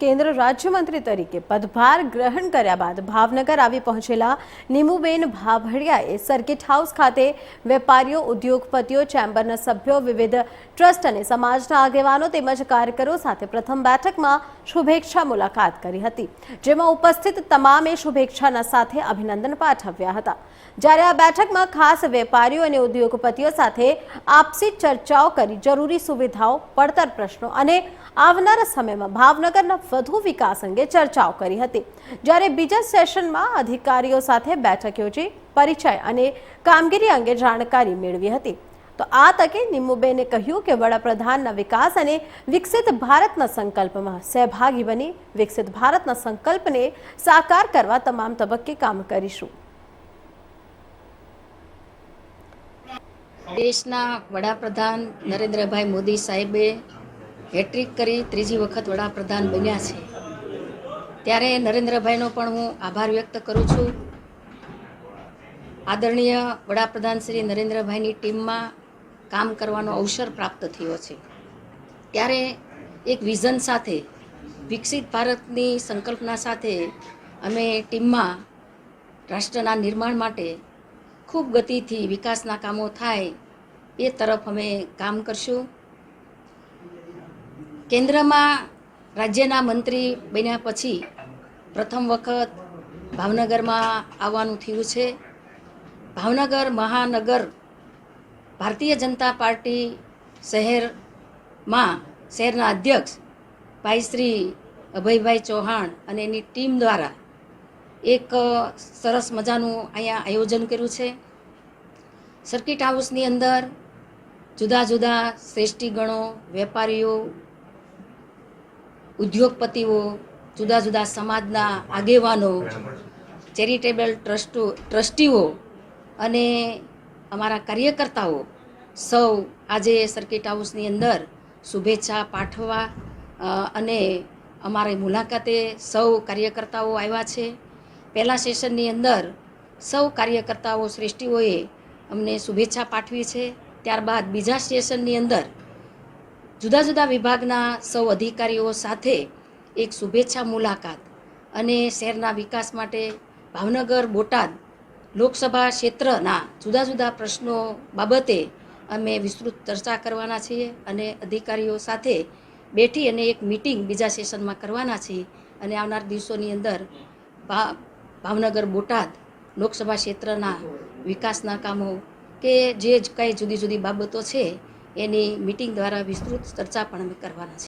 કેન્દ્ર રાજ્યમંત્રી તરીકે પદભાર ગ્રહણ કર્યા બાદ ભાવનગર આવી પહોંચેલા નીમુબેન ભાભડિયાએ સર્કિટ હાઉસ ખાતે વેપારીઓ, ઉદ્યોગપતિઓ, ચેમ્બરના સભ્યો, વિવિધ ટ્રસ્ટ અને સમાજના આગેવાનો તેમજ કાર્યકરો સાથે પ્રથમ બેઠકમાં શુભેચ્છા મુલાકાત કરી હતી, જેમાં ઉપસ્થિત તમામે શુભેચ્છાના સાથે અભિનંદન પાઠવ્યા હતા. જ્યારે આ બેઠકમાં ખાસ વેપારીઓ અને ઉદ્યોગપતિઓ સાથે આપસી ચર્ચાઓ કરી જરૂરી સુવિધાઓ, પડતર પ્રશ્નો અને આવનારા સમયમાં ભાવનગરના વધુ વિકાસ અંગે ચર્ચાઓ કરી હતી. જ્યારે બીજા સેશનમાં અધિકારીઓ સાથે બેઠક યોજી, પરિચય અને કામગીરી અંગે જાણકારી મેળવી હતી. તો આ તકે નિમુબેને કહ્યું કે વડાપ્રધાનના વિકાસ અને વિકસિત ભારતના સંકલ્પમાં સહભાગી બની, વિકસિત ભારતના સંકલ્પને સાકાર કરવા તમામ તબક્કે કામ કરીશું. દેશના વડાપ્રધાન નરેન્દ્રભાઈ મોદી સાહેબે હેટ્રિક કરી ત્રીજી વખત વડાપ્રધાન બન્યા છે. ત્યારે નરેન્દ્રભાઈનો પણ હું આભાર વ્યક્ત કરું છું. આદરણીય વડાપ્રધાન શ્રી નરેન્દ્રભાઈની ટીમમાં કામ કરવાનો અવસર પ્રાપ્ત થયો છે. ત્યારે એક વિઝન સાથે, વિકસિત ભારતની સંકલ્પના સાથે અમે ટીમમાં રાષ્ટ્રના નિર્માણ માટે ખૂબ ગતિથી વિકાસના કામો થાય એ તરફ અમે કામ કરશું. કેન્દ્રમાં રાજ્યના મંત્રી બન્યા પછી પ્રથમ વખત ભાવનગરમાં આવવાનું થયું છે. ભાવનગર મહાનગર ભારતીય જનતા પાર્ટી શહેરમાં શહેરના અધ્યક્ષ ભાઈ શ્રી અભયભાઈ ચૌહાણ અને એની ટીમ દ્વારા એક સરસ મજાનું અહીંયા આયોજન કર્યું છે. સર્કિટ હાઉસની અંદર જુદા જુદા શ્રેષ્ઠીગણો, વેપારીઓ ઉદ્યોગપતિઓ, જુદા જુદા સમાજના આગેવાનો, ચેરિટેબલ ટ્રસ્ટો, ટ્રસ્ટીઓ અને અમારા કાર્યકર્તાઓ સૌ આજે સર્કિટ હાઉસની અંદર શુભેચ્છા પાઠવવા અને અમારી મુલાકાતે સૌ કાર્યકર્તાઓ આવ્યા છે. પહેલા સેશનની અંદર સૌ કાર્યકર્તાઓ, શ્રેષ્ઠીઓએ અમને શુભેચ્છા પાઠવી છે. ત્યારબાદ બીજા સેશનની અંદર જુદા જુદા વિભાગના સૌ અધિકારીઓ સાથે એક શુભેચ્છા મુલાકાત અને શહેરના વિકાસ માટે ભાવનગર, બોટાદ લોકસભા ક્ષેત્રના જુદા જુદા પ્રશ્નો બાબતે અમે વિસ્તૃત ચર્ચા કરવાના છીએ અને અધિકારીઓ સાથે બેઠી અને એક મિટિંગ બીજા સેશનમાં કરવાના છીએ અને આવનાર દિવસોની અંદર ભાવનગર, બોટાદ લોકસભા ક્ષેત્રના વિકાસના કામો કે જ કંઈ જુદી જુદી બાબતો છે એની મિટિંગ દ્વારા વિસ્તૃત ચર્ચા પણ અમે કરવાના છે